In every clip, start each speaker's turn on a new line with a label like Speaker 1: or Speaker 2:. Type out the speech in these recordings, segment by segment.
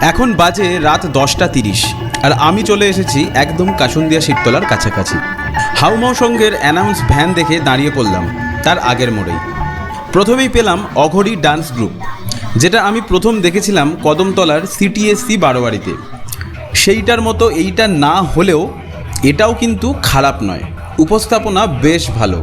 Speaker 1: এখন বাজে রাত দশটা তিরিশ, আর আমি চলে এসেছি একদম কাসুন্দিয়া শিবতলার কাছাকাছি। হাউমাউ সঙ্গের অ্যানাউন্স ভ্যান দেখে দাঁড়িয়ে পড়লাম, তার আগের মোড়েই। প্রথমেই পেলাম অঘরি ডান্স গ্রুপ যেটা আমি প্রথম দেখেছিলাম কদমতলার সিটিএসসি বারোয়ারিতে সেইটার মতো এইটা না হলেও এটাও কিন্তু খারাপ নয়, উপস্থাপনা বেশ ভালো।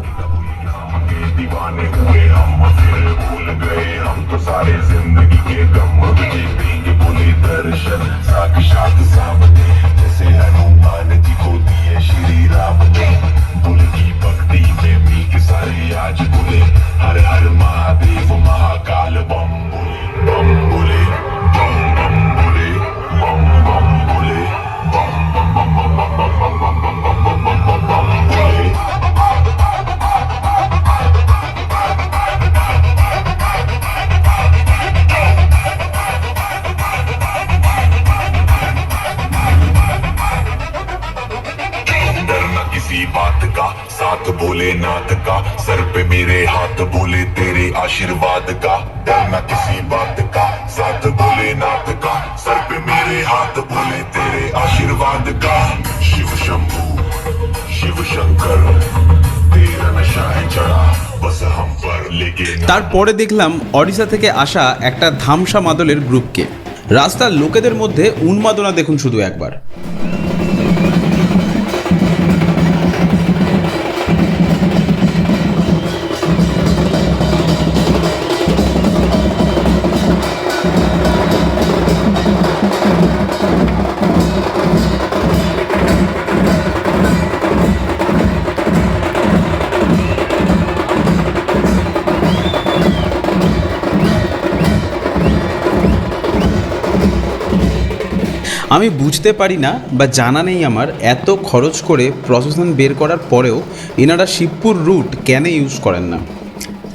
Speaker 2: किसी बात का साथ बोले नाथ का सर पे मेरे हाथ बोले तेरे आशीर्वाद का डरना किसी बात का साथ बोले नाथ का सर पे मेरे हाथ बोले तेरे आशीर्वाद का शिव शंभू शिव शंकर तेरा नशा है चढ़ा बस हम पर लेके ना-
Speaker 1: তারপরে দেখলাম ওড়িশা থেকে আসা একটা ধামসা মাদলের গ্রুপকে রাস্তার লোকেদের মধ্যে উন্মাদনা দেখুন শুধু একবার আমি বুঝতে পারি না বা জানা নেই আমার এত খরচ করে প্রসেসন বের করার পরেও এনারা শিবপুর রুট কেন ইউজ করেন না?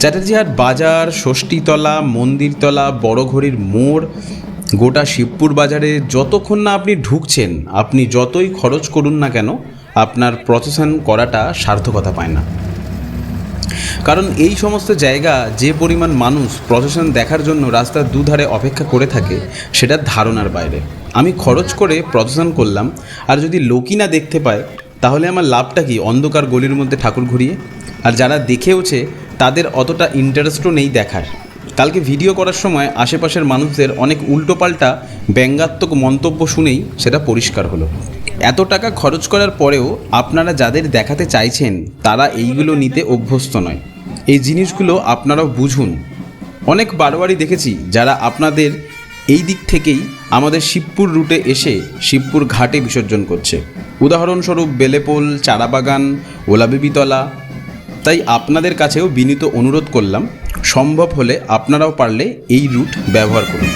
Speaker 1: চ্যাটার্জিহাট বাজার, ষষ্ঠীতলা, মন্দিরতলা বড়ঘড়ির মোড়, গোটা শিবপুর বাজারে যতক্ষণ না আপনি ঢুকছেন, আপনি যতই খরচ করুন না কেন, আপনার প্রসেসন করাটা সার্থকতা পায় না। কারণ এই সমস্ত জায়গা যে পরিমাণ মানুষ প্রসেশন দেখার জন্য রাস্তার দুধারে অপেক্ষা করে থাকে সেটা ধারণার বাইরে। আমি খরচ করে প্রদর্শন করলাম, আর যদি লোকই না দেখতে পায়, তাহলে আমার লাভটা কি অন্ধকার গলির মধ্যে ঠাকুর ঘুরিয়ে? আর যারা দেখেওছে, তাদের অতটা ইন্টারেস্টও নেই দেখার। কালকে ভিডিও করার সময় আশেপাশের মানুষদের অনেক উল্টোপাল্টা, ব্যঙ্গাত্মক মন্তব্য শুনেই সেটা পরিষ্কার হলো। এত টাকা খরচ করার পরেও আপনারা যাদের দেখাতে চাইছেন, তারা এইগুলো নিতে অভ্যস্ত নয়। এই জিনিসগুলো আপনারাও বুঝুন। অনেক বারবারই দেখেছি, যারা আপনাদের এই দিক থেকেই আমাদের শিবপুর রুটে এসে শিবপুর ঘাটে বিসর্জন করছে। উদাহরণস্বরূপ বেলেপোল, চারাবাগান ওলাবিবিতলা তাই আপনাদের কাছেও বিনীত অনুরোধ করলাম, সম্ভব হলে আপনারাও পারলে এই রুট ব্যবহার করুন।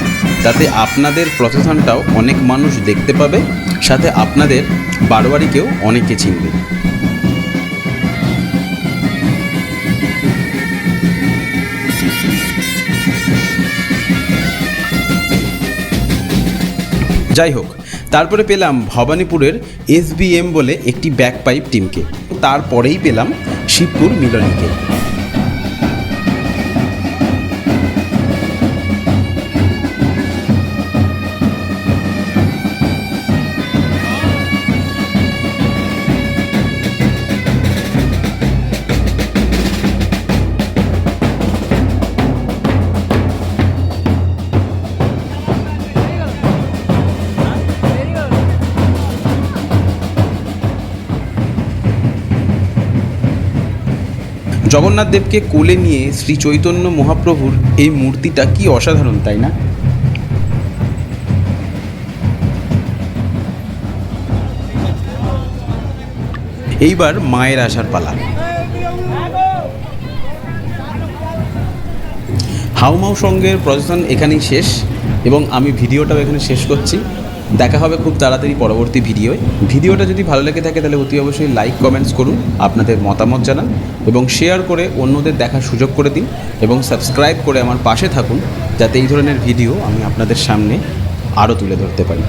Speaker 1: তাতে আপনাদের প্রসেসনটাও অনেক মানুষ দেখতে পাবে, সাথে আপনাদের বারোয়ারিকেও অনেকে চিনবে। যাই হোক তারপরে পেলাম ভবানীপুরের এসবিএম বলে একটি ব্যাক পাইপ টিমকে তারপরেই পেলাম শিবপুর মিলনীকে। জগন্নাথ দেবকে কোলে নিয়ে শ্রী চৈতন্য মহাপ্রভুর এই মূর্তিটা কি অসাধারণ, তাই না? এইবার মায়ের আসার পালা। হাউমাউ সঙ্গের প্রসেসন এখানেই শেষ, এবং আমি ভিডিওটাও এখানে শেষ করছি। দেখা হবে খুব তাড়াতাড়ি পরবর্তী ভিডিওয়। ভিডিওটা যদি ভালো লেগে থাকে তাহলে অতি অবশ্যই লাইক কমেন্টস করুন, আপনাদের মতামত জানান এবং শেয়ার করে অন্যদের দেখার সুযোগ করে দিন এবং সাবস্ক্রাইব করে আমার পাশে থাকুন, যাতে এই ধরনের ভিডিও আমি আপনাদের সামনে আরও তুলে ধরতে পারি।